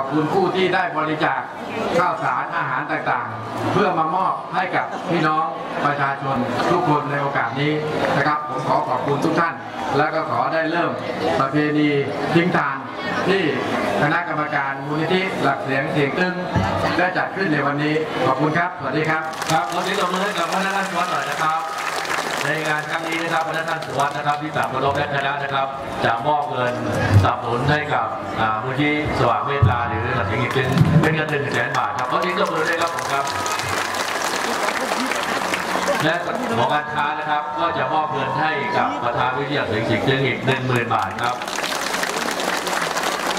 ขอบคุณผู้ที่ได้บริจาคข้าวสารอาหารต่างๆ เพื่อมามอบให้กับพี่น้องประชาชนทุกคนในโอกาสนี้นะครับผมขอขอบคุณทุกท่าน แล้วก็ขอได้เริ่มประเพณีทิ้งทานที่คณะกรรมการมูลนิธิหลักเสียงเสียงตึงได้จัดขึ้นในวันนี้ขอบคุณครับสวัสดีครับครับเราที่ตบมือให้กับพนักงานสวนหน่อยนะครับ ในงานครั้งนี้นะครับพนักงานสวนนะครับที่สามรบและคณะนะครับจะมอบเงินสนับสนุนให้กับมูลที่สว่างเมตตาหรือหลักสียงอีกเป็นเป็นเงินหนึ่งแสนบาทครับเขาที่ตบมือด้ครับผมครับ และหมอการค้านะครับก็จะมอบเงินให้กับประธานวิทยาเสียงสิงห์อีกหนึ่งหมื่นบาทครับ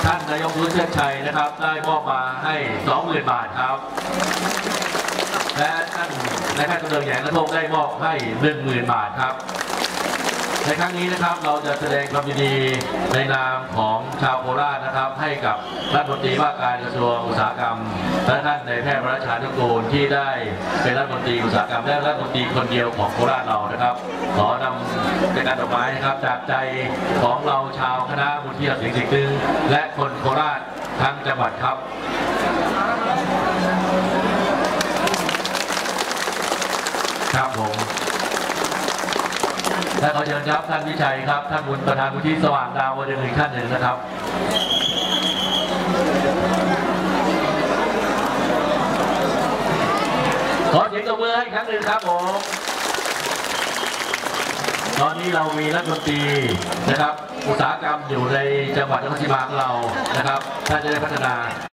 ท่านนายกรุ้เชิดชัยนะครับ ได้มอบมาให้สองหมื่นบาทครับ และท่านนายแพทย์ตุลเรืองแหงกระทงได้มอบให้หนึ่งหมื่นบาทครับ ในครั้งนี้นะครับเราจะแสดงความยินดีในนามของชาวโคราชนะครับ ให้กับรัฐมนตรีว่าการกระทรวงอุตสาหกรรมและท่านในายแพทย์วรชานุกูลที่ได้เป็นรัฐมนตรีอุตสาหกรรมและรัฐมนตรีคนเดียวของโคราชเรานะครับ ขอนำเป็นการดอกไม้นะครับจากใจของเราชาวคณะมุทียสิงห์สิงห์ตึงและคนโคราชทั้งจังหวัดครับ ครับผมและขอเชิญครับท่านวิชัยครับท่านบุญประธานมูลที่สว่างดาววันเดือนหนึ่งท่านหนึ่งนะครับขอเสียงตบมือให้ครั้งหนึ่งครับผมตอนนี้เรามีรัฐมนตรีนะครับ อุตสาหกรรมอยู่ในจังหวัดนครศรีธรรมราชของเรานะครับท่านจะได้พัฒนา